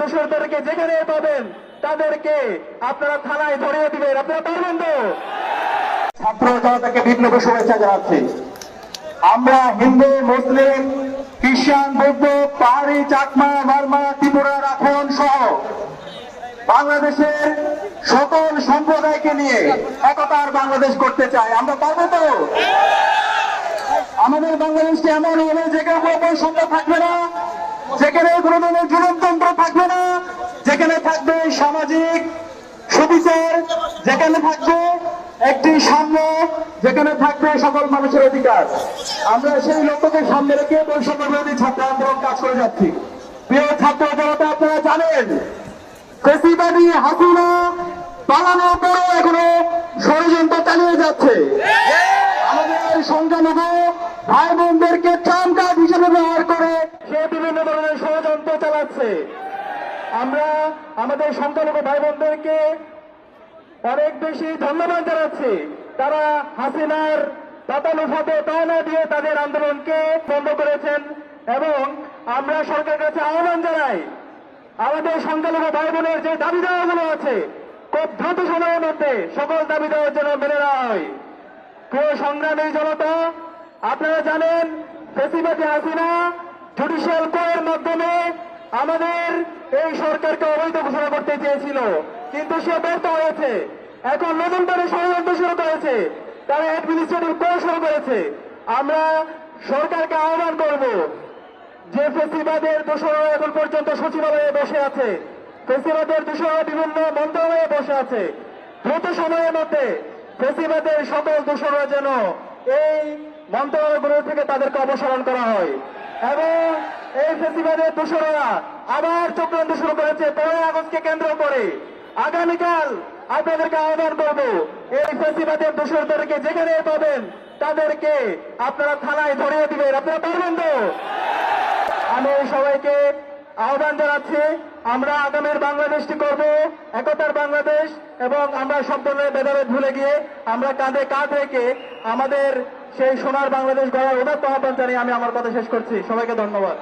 দোষরদেরকে যেখানে পাবেন, তাদেরকে আপনারা থানায় ধরিয়ে দিবেন। আপনারা পারবেন তো? শুভেচ্ছা জানাচ্ছি। আমরা হিন্দু, মুসলিম, খ্রিস্টান, বৌদ্ধ, পাহাড়ি, চাকমা, মারমা, ত্রিপুরা রাখন সহ বাংলাদেশের সকল সম্প্রদায়কে নিয়ে একতার বাংলাদেশ করতে চাই। আমরা পারব তো? আমাদের বাংলাদেশকে এমন হবে যেখানে কোনো বৈষম্য থাকবে না। যেখানে কোনো ধরনের জনতন্ত্র থাকবে না, যেখানে থাকবে সামাজিক সুবিচার, যেখানে থাকবে একটি সাম্য, যেখানে থাকবে সকল মানুষের অধিকার। আমরা সেই লক্ষ্যকে সামনে রেখে বৈষম্য বিরোধী ছাত্র আন্দোলন কাজ করে যাচ্ছি। প্রিয় ছাত্র জনতা, আপনারা জানেন, ফেসিবাদী হাসিনা পালানোর পরও এখনও ষড়যন্ত্র চালিয়ে যাচ্ছে। আমাদের সংখ্যালঘু ভাই বোনদেরকে ট্রাম কার্ড হিসেবে ব্যবহার করে সে বিভিন্ন ধরনের ষড়যন্ত্র চালাচ্ছে আমরা আমাদের সংখ্যালঘু ভাই বোনদেরকে অনেক বেশি ধন্যবাদ জানাচ্ছি। তারা হাসিনার পাতানুফাতে পাওনা দিয়ে তাদের আন্দোলনকে বন্ধ করেছেন এবং আমরা সরকারের কাছে আহ্বান জানাই, আমাদের সংখ্যালঘু ভাই বোনের যে দাবি দেওয়াগুলো আছে, খুব দ্রুত সময়ের মধ্যে সকল দাবি দেওয়ার জন্য মেনে নেওয়া হয়। প্রিয় সংগ্রামী জনতা, আপনারা জানেন, ফেসিবাদী হাসিনা জুডিশিয়াল কোয়ের মাধ্যমে আমাদের এই সরকারকে অবৈধ ঘোষণা করতে চেয়েছিল, কিন্তু সে ব্যর্থ হয়েছে। এখন নতুন করে ষড়যন্ত্র শুরু করেছে। তারা অ্যাডমিনিস্ট্রেটিভ কোর শুরু করেছে। আমরা সরকারকে আহ্বান করব যে ফেসিবাদের দোষরা এখন পর্যন্ত সচিবালয়ে বসে আছে। ফেসিবাদের দোষরা বিভিন্ন মন্ত্রণালয়ে বসে আছে। দ্রুত সময়ের মধ্যে ফেসিবাদের সকল দোষরা যেন এই মন্ত্রণালয়গুলো থেকে তাদেরকে অপসারণ করা হয়। এবং এই ফেসিবাদের দোষরা আবার চক্রান্ত শুরু করেছে। পনেরোই আগস্টকে কেন্দ্র করে। আগামীকাল আপনাদেরকে আহ্বান করব, এই ফেসিবাদের দোষরদেরকে যেখানে পাবেন, তাদেরকে আপনারা থানায় ধরিয়ে দিবেন। আপনারা পারবেন তো? আমি সবাইকে আহ্বান জানাচ্ছি, আমরা আগামীর বাংলাদেশটি করব, একতার বাংলাদেশ, এবং আমরা সব ধরনের ভেদাভেদ ভুলে গিয়ে আমরা কাঁধে কাঁধ রেখে আমাদের সেই সোনার বাংলাদেশ গড়ার উদাত্ত আহ্বান জানিয়ে আমি আমার কথা শেষ করছি। সবাইকে ধন্যবাদ।